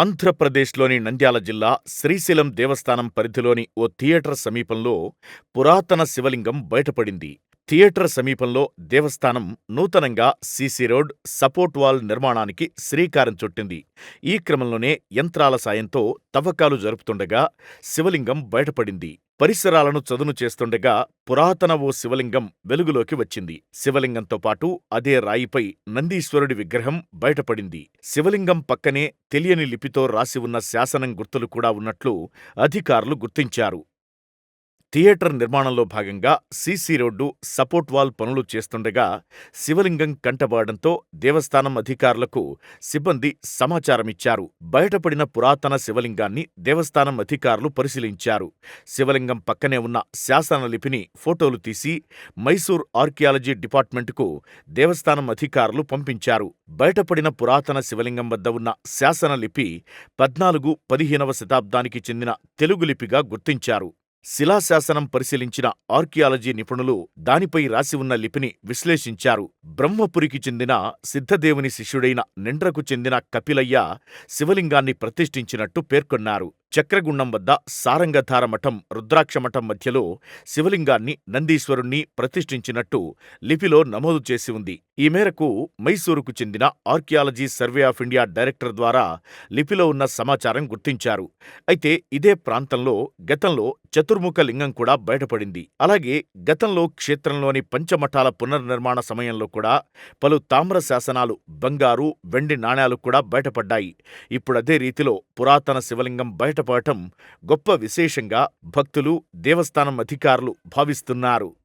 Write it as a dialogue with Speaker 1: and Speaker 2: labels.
Speaker 1: ఆంధ్రప్రదేశ్లోని నంద్యాల జిల్లా శ్రీశైలం దేవస్థానం పరిధిలోని ఓ థియేటర్ సమీపంలో పురాతన శివలింగం బయటపడింది. థియేటర్ సమీపంలో దేవస్థానం నూతనంగా సీసీ రోడ్, సపోర్ట్ వాల్ నిర్మాణానికి శ్రీకారం చుట్టింది. ఈ క్రమంలోనే యంత్రాల సాయంతో తవ్వకాలు జరుపుతుండగా శివలింగం బయటపడింది. పరిసరాలను చదును చేస్తుండగా పురాతన ఓ శివలింగం వెలుగులోకి వచ్చింది. శివలింగంతో పాటు అదే రాయిపై నందీశ్వరుడి విగ్రహం బయటపడింది. శివలింగం పక్కనే తెలియని లిపితో రాసి ఉన్న శాసనం గుర్తులు కూడా ఉన్నట్లు అధికారులు గుర్తించారు. థియేటర్ నిర్మాణంలో భాగంగా సీసీ రోడ్డు, సపోర్ట్ వాల్ పనులు చేస్తుండగా శివలింగం కంటబడడంతో దేవస్థానం అధికారులకు సిబ్బంది సమాచారమిచ్చారు. బయటపడిన పురాతన శివలింగాన్ని దేవస్థానం అధికారులు పరిశీలించారు. శివలింగం పక్కనే ఉన్న శాసన లిపిని ఫోటోలు తీసి మైసూర్ ఆర్కియాలజీ డిపార్ట్మెంటుకు దేవస్థానం అధికారులు పంపించారు. బయటపడిన పురాతన శివలింగం వద్ద ఉన్న శాసన లిపి పద్నాలుగు, పదిహేనవ శతాబ్దానికి చెందిన తెలుగు లిపిగా గుర్తించారు. శిలాశాసనం పరిశీలించిన ఆర్కియాలజీ నిపుణులు దానిపై రాసి ఉన్న లిపిని విశ్లేషించారు. బ్రహ్మపురికి చెందిన సిద్ధదేవుని శిష్యుడైన నిండ్రకు చెందిన కపిలయ్య శివలింగాన్ని ప్రతిష్ఠించినట్టు పేర్కొన్నారు. చక్రగుండం వద్ద సారంగధార మఠం, రుద్రాక్ష మఠం మధ్యలో శివలింగాన్ని, నందీశ్వరుణ్ణి ప్రతిష్ఠించినట్టు లిపిలో నమోదు చేసి ఉంది. ఈ మేరకు మైసూరుకు చెందిన archaeology survey of India director ద్వారా లిపిలో ఉన్న సమాచారం గుర్తించారు. అయితే ఇదే ప్రాంతంలో గతంలో చతుర్ముఖ లింగం కూడా బయటపడింది. అలాగే గతంలో క్షేత్రంలోని పంచమఠాల పునర్నిర్మాణ సమయంలో కూడా పలు తామ్ర శాసనాలు, బంగారు, వెండి నాణేలు కూడా బయటపడ్డాయి. ఇప్పుడదే రీతిలో పురాతన శివలింగం బయట పాఠం గొప్ప విశేషంగా భక్తులు, దేవస్థానం అధికారులు భావిస్తున్నారు.